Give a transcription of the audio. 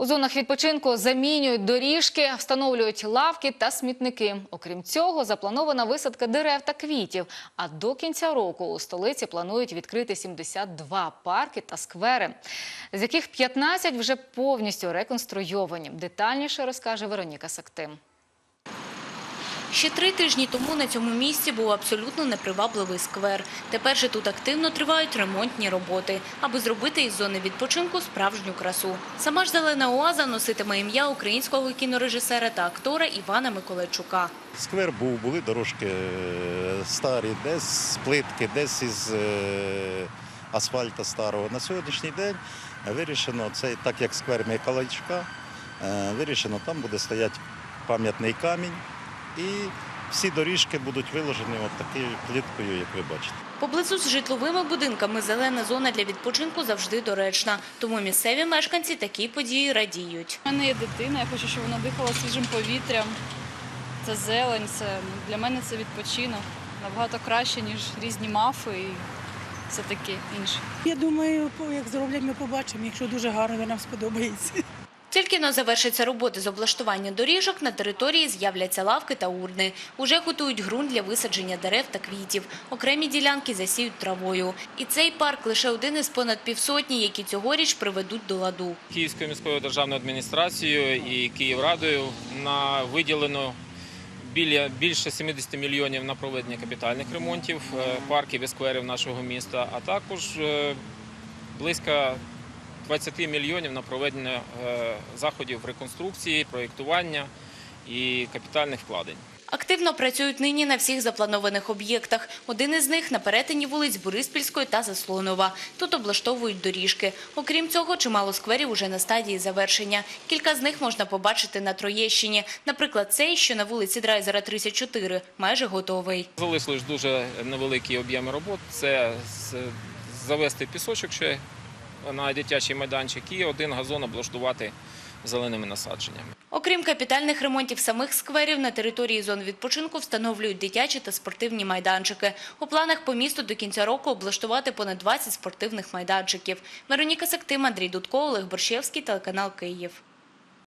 У зонах відпочинку замінюють доріжки, встановлюють лавки та смітники. Окрім цього, запланована висадка дерев та квітів. А до кінця року у столиці планують відкрити 72 парки та сквери, з яких 15 вже повністю реконструйовані. Детальніше розкаже Вероніка Сактим. Ще три тижні тому на цьому місці був абсолютно непривабливий сквер. Тепер же тут активно тривають ремонтні роботи, аби зробити із зони відпочинку справжню красу. Сама ж зелена оаза носитиме ім'я українського кінорежисера та актора Івана Миколайчука. Сквер був, були дорожки е, старі, десь з плитки, десь із е, асфальта старого. На сьогоднішній день вирішено, це так як сквер Миколайчука, е, вирішено, там буде стояти пам'ятний камінь і всі доріжки будуть виложені от такою плиткою, як ви бачите. Поблизу з житловими будинками зелена зона для відпочинку завжди доречна. Тому місцеві мешканці такі події радіють. У мене є дитина, я хочу, щоб вона дихала свіжим повітрям. Це зелень, це ну, для мене це відпочинок. Набагато краще, ніж різні мафи і все таке інше. Я думаю, як зроблять, ми побачимо. Якщо дуже гарно, нам сподобається. Тільки но завершаться роботи з облаштування доріжок, на території з'являться лавки та урни. Уже готують ґрунт для висадження дерев та квітів. Окремі ділянки засіють травою. І цей парк лише один із понад півсотні, які цьогоріч приведуть до ладу. Київською міською державною адміністрацією і Київрадою на виділено біля більше 70 мільйонів на проведення капітальних ремонтів е, парків і скверів нашого міста, а також е, близько 20 мільйонів на проведення е, заходів реконструкції, проєктування і капітальних вкладень. Активно працюють нині на всіх запланованих об'єктах. Один із них на перетині вулиць Бориспільської та Заслонова. Тут облаштовують доріжки. Окрім цього, чимало скверів уже на стадії завершення. Кілька з них можна побачити на Троєщині. Наприклад, цей, що на вулиці Драйзера 34, майже готовий. Залишились дуже невеликі об'єми робот. Це завести пісочок ще на дитячий майданчик і один газон облаштувати зеленими насадженнями. Окрім капітальних ремонтів самих скверів, на території зон відпочинку встановлюють дитячі та спортивні майданчики. У планах по місту до кінця року облаштувати понад 20 спортивних майданчиків. Вероніка Сектим, Андрій Дудко, Олег Борщевський, телеканал Київ.